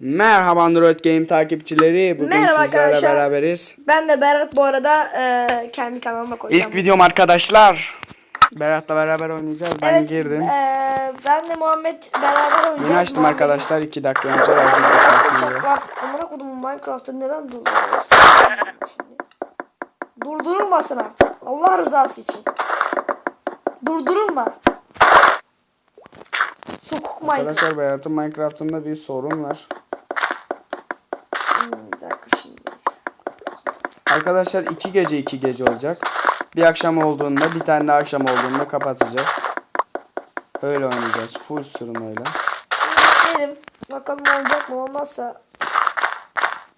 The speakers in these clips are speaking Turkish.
Merhaba Android Game takipçileri. Bugün Merhaba sizlerle arkadaşlar. beraberiz. Ben de Berat bu arada e, kendi kanalıma koyacağım. İlk videom arkadaşlar. Berat'la beraber oynayacağız. Ben evet, girdim. e, ben de Muhammed beraber oynayacağız. Yeni açtım Muhammed- arkadaşlar 2 dakika önce. Bak amına kodum Minecraft'ı neden durduruyorsun? Durdurulmasın artık. Allah rızası için. Durdurulma. Sokuk Minecraft. Arkadaşlar Berat'ın Minecraft'ında bir sorun var. Hmm, bir dakika şimdi. Arkadaşlar 2 gece 2 gece olacak. Bir akşam olduğunda bir tane daha akşam olduğunda kapatacağız. Öyle oynayacağız. Full sürümüyle. Derim. Bakalım olacak mı olmazsa.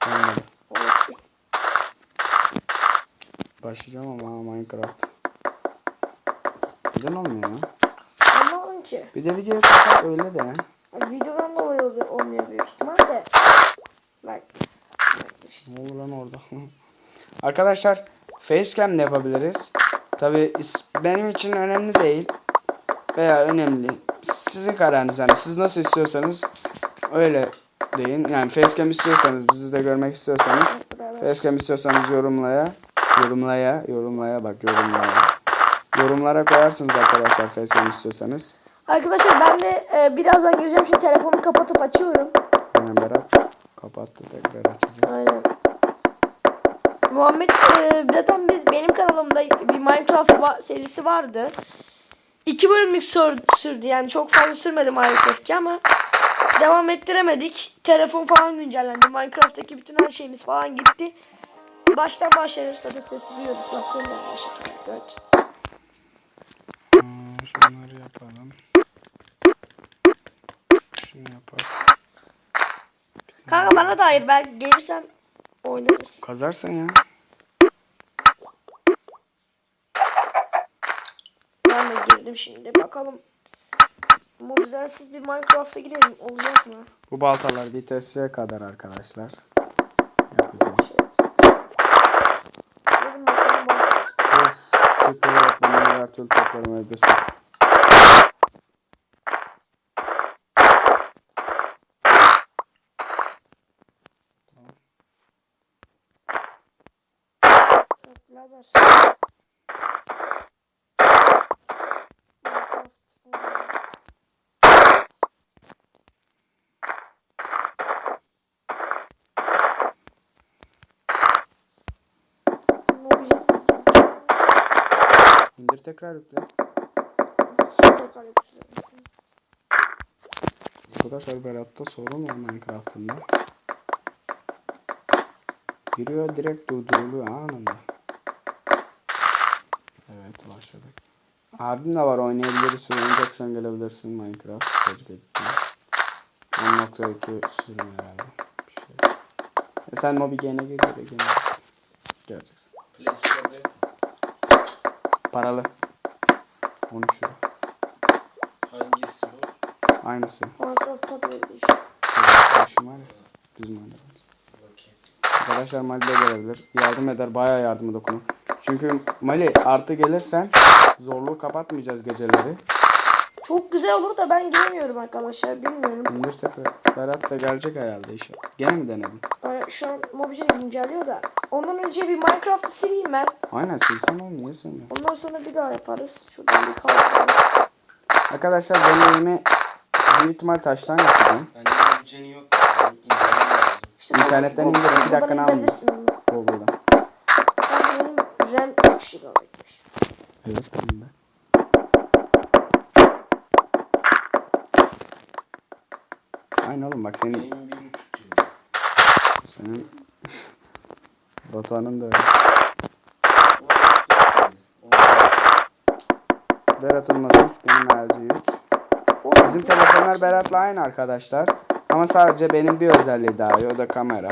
Olmadı. Başlayacağım ama Minecraft. Neden olmuyor ya? Anlamadım ki. Bir de videoyu kapat öyle de. Videodan dolayı oluyor, olmuyor büyük ihtimal de. Bak. Ne olur lan orada? Arkadaşlar facecam de yapabiliriz. Tabi benim için önemli değil. Veya önemli. Sizin kararınız yani. Siz nasıl istiyorsanız öyle deyin. Yani facecam istiyorsanız bizi de görmek istiyorsanız facecam istiyorsanız yorumlaya yorumlaya yorumlaya bak yorumlaya yorumlara koyarsınız arkadaşlar facecam istiyorsanız. Arkadaşlar ben de e, birazdan gireceğim. Şimdi telefonu kapatıp açıyorum. Hemen Berat kapattı tekrar açacağım. Aynen. Muhammed e, zaten biz, benim kanalımda bir Minecraft va- serisi vardı. İki bölümlük sür- sürdü yani çok fazla sürmedi maalesef ki ama devam ettiremedik. Telefon falan güncellendi. Minecraft'taki bütün her şeyimiz falan gitti. Baştan başlarırsa da sesi duyuyoruz. Bak yeniden başlatalım. Evet. Hmm, şunları yapalım. Şunu yapalım. Kanka bana da hayır ben gelirsem oynarız. Kazarsın ya. Ben de girdim şimdi bakalım. Mobizensiz bir Minecraft'a girelim olacak mı? Bu baltalar vitese kadar arkadaşlar. Yapacağım. Şey. Çiçekleri ben her türlü toplarım evde sus. Birader. Minecraft. Mobizen. İndir tekrar yükle. Şey tekrar yapacağım. Arkadaşlar Berat'ta sorun var Minecraft'ında. Giriyor direkt durduruluyor anında. Evet başladık. Abim de var oynayabiliriz. Oynayacaksan gelebilirsin Minecraft. Çocuk editme. 10.2 sürüm herhalde. Bir şey. E sen Mobigame'e gir de gene. Geleceksin. Play Store'da. Paralı. 13 lira. Hangisi bu? Aynısı. Minecraft tabii var ya. Bizim. Bakayım. Arkadaşlar Mali de gelebilir. Yardım eder. Bayağı yardıma dokunur. Çünkü Mali artı gelirsen zorluğu kapatmayacağız geceleri. Çok güzel olur da ben giremiyorum arkadaşlar bilmiyorum. İndir tekrar. Berat da gelecek herhalde işe. Gene mi denedin? Yani şu an Mobizen güncelliyor da. Ondan önce bir Minecraft'ı sileyim ben. Aynen silsen oğlum niye silmiyorsun? Ondan sonra bir daha yaparız. Şuradan bir kalkalım. Arkadaşlar deneyimi büyük ihtimal taştan yapacağım. Bende bir yok. Ben indirmem. İşte İnternetten bu- indir, iki buradan dakikanı almıyor. indirebilirsin onu. Google'dan. Benim RAM 3 GB'mış. Evet benim de. Aynen oğlum bak senin Benim bir buçuk senin Batuhan'ın da öyle. Berat'ın da 3, benim LG 3. Bizim telefonlar Berat'la aynı arkadaşlar. Ama sadece benim bir özelliği daha iyi. O da kamera.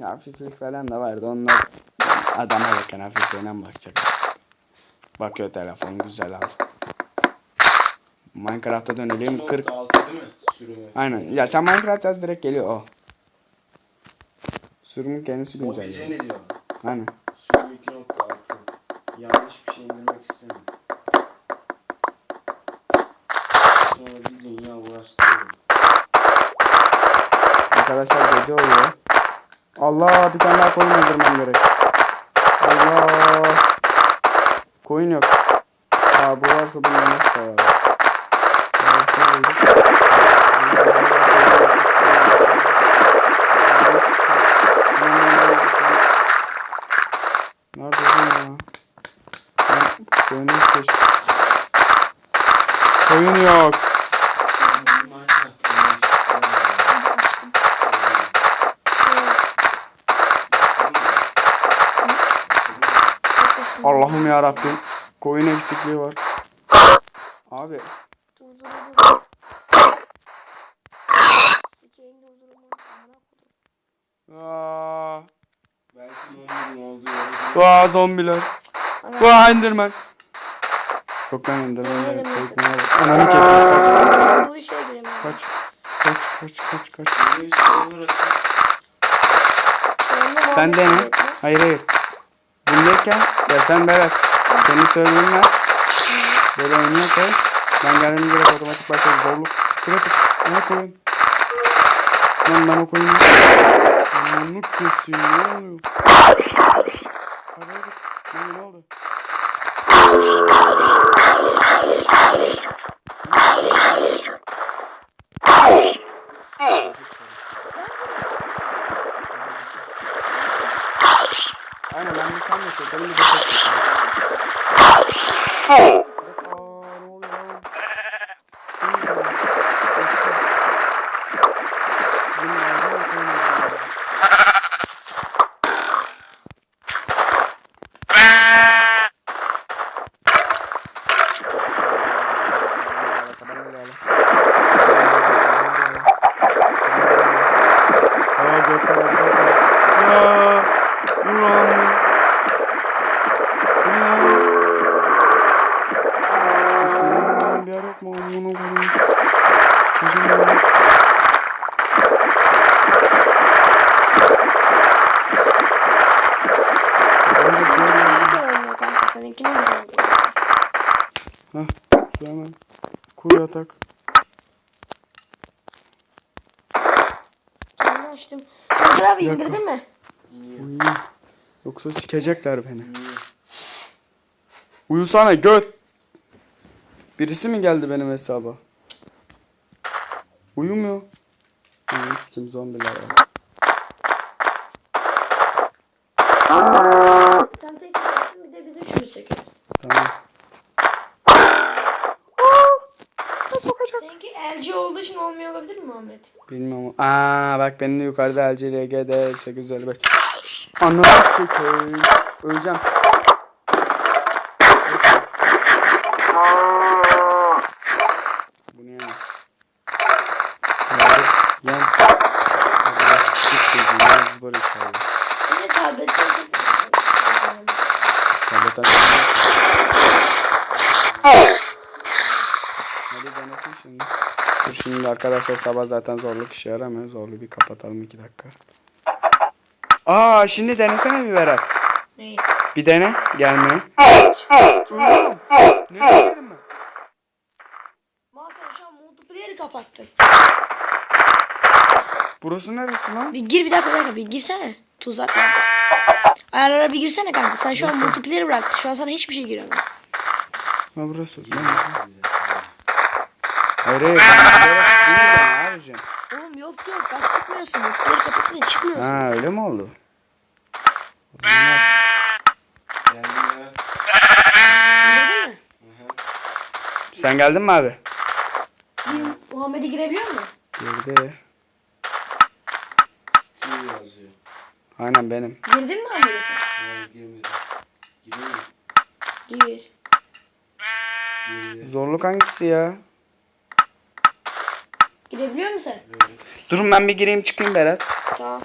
Ya hafiflik falan da vardı. Onlar adam alırken hafifliğine bakacak. Bakıyor telefon güzel al. Minecraft'a dönelim. 40. 2.6 değil mi? Sürümü. Aynen. Ya sen Minecraft yaz direkt geliyor o sürümün kendisi güncelledi. O ne diyor? Aynen. Sürüm 2.6. Yanlış bir şey indirmek istemiyorum. Sonra bir dünya uğraştırıyorum. Arkadaşlar gece oluyor. Allah bir tane daha koyun öldürmem gerek. Allah. Koyun yok. Aa bu varsa bunu yanlış koyarım. Allah. Koyun yok. Allah'ım ya Rabbim. Koyun eksikliği var. Abi. Aa, Belki zombiler. Aa Enderman. Korkmaya bak. Ananı kesin. Bu işe giremiyorum. Kaç. Kaç. Kaç kaç kaç Sen Muhammed de ne? öğretmez. Hayır hayır. Bundayken ya sen Berat. Senin söylediğin ver. Böyle oynuyor koy. Ben geldiğim direkt otomatik başladı. Zorluk. Kritik. Ne koyun? Lan ben o koyunu. Anlamlık keseyim ne oluyor? Hadi hadi. Ne oldu? Aynen ben de sen de çekelim bir de tek kur yatak Kendi açtım. Kadir abi dakika. indirdin mi? Uyuyayım Yoksa sikecekler beni. Uyusana göt. Birisi mi geldi benim hesaba? Uyumuyor. Ananı sikeyim zombiler ya Sen tek çekersin bir de biz üçümüz çekeriz. Tamam Ne sokacak Seninki LG olduğu için olmuyor olabilir mi Muhammed? Bilmem. Aa bak benim de yukarıda LCLG'de 855. Ananı sikeyim. Öleceğim. Hadi denesin şimdi. Şimdi arkadaşlar sabah zaten zorluk işe yaramıyor. Zorlu bir kapatalım iki dakika. Aa şimdi denesene bir Berat. Neyi? Bir dene. Gelmiyor. Girdin ben? Mal sen şu an multiplayer'ı kapattın. Burası neresi lan? Bir gir bir dakika bir dakika bir girsene. Tuzak var. Ayarlara bir girsene kanka. Sen şu an multiplayer'ı bıraktın. Şu an sana hiçbir şey giremez. Ha burası. Ben Şimdi ben abicim. Oğlum yok yok bak çıkmıyorsun. Multiplayer'ı kapatınca çıkmıyorsun. Ha öyle mi oldu? geldi ya. Girdin mi? Sen geldin mi abi? Bir Muhammed'e girebiliyor mu? Girdi. Yazıyor. Aynen benim. Girdin mi Muhammed'e sen? Hayır girmedi. Giriyor mu? Gir. Girdi. Zorluk hangisi ya? Girebiliyor musun. Durun ben bir gireyim çıkayım Berat. Tamam.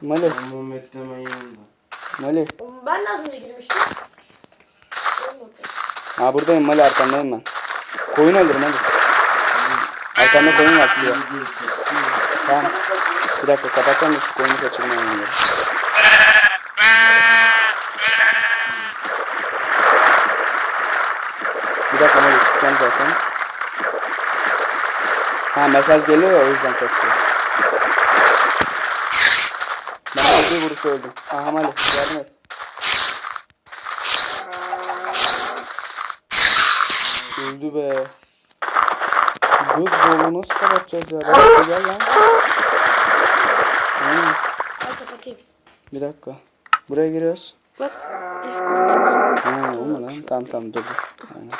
Mali. Muhammed hemen yanında. Mali. Ben de az önce girmiştim. Ha buradayım Mali arkandayım ben. Koyun öldür Mali. Arkanda koyun var siyah. Tamam. Bir dakika kapatalım da şu koyunu kaçırmayalım. diye. Bir dakika Mali çıkacağım zaten. Ha mesaj geliyor ya o yüzden kasıyor. Ben bir vuruş öldüm. Aha Mali yardım et. Öldü be. Bu dolu nasıl kapatacağız ya? Bak gel lan. Aynen. Al kapatayım. Bir dakika. Buraya giriyoruz. Bak. Difficulty. Ha o mu lan? Tamam tamam dur. Aynen.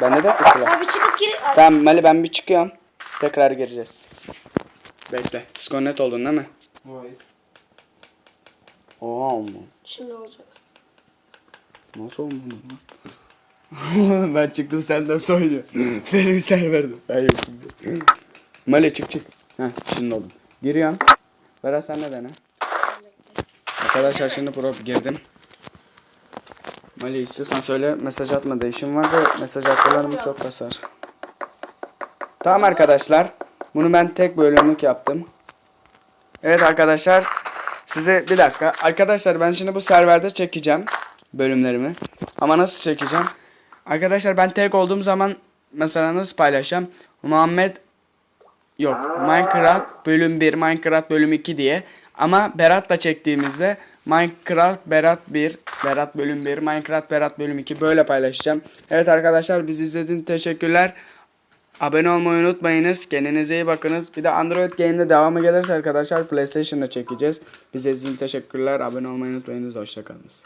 Bende de yok silah? Abi çıkıp gir. Abi, Tamam Mali ben bir çıkıyorum. Tekrar gireceğiz. Bekle. Disconnect oldun değil mi? Hayır. Oha mu? Şimdi olacak. Nasıl olmadı lan? ben çıktım senden söylüyor. Benim serverdim. Ben yokum. Mali çık çık. Heh şimdi oldum. Giriyorum. Berat sen ne dene? Arkadaşlar şimdi pro girdim. Mali istiyorsan söyle mesaj atma değişim var da mesaj atmalarım çok kasar. Tamam arkadaşlar. Bunu ben tek bölümlük yaptım. Evet arkadaşlar. Size bir dakika. Arkadaşlar ben şimdi bu serverde çekeceğim bölümlerimi. Ama nasıl çekeceğim? Arkadaşlar ben tek olduğum zaman mesela nasıl paylaşacağım? Muhammed yok. Minecraft bölüm 1, Minecraft bölüm 2 diye. Ama Berat'la çektiğimizde Minecraft Berat 1, Berat bölüm 1, Minecraft Berat bölüm 2 böyle paylaşacağım. Evet arkadaşlar bizi izlediğiniz teşekkürler. Abone olmayı unutmayınız. Kendinize iyi bakınız. Bir de Android Game'de devamı gelirse arkadaşlar PlayStation'da çekeceğiz. Bize izlediğiniz teşekkürler. Abone olmayı unutmayınız. Hoşçakalınız.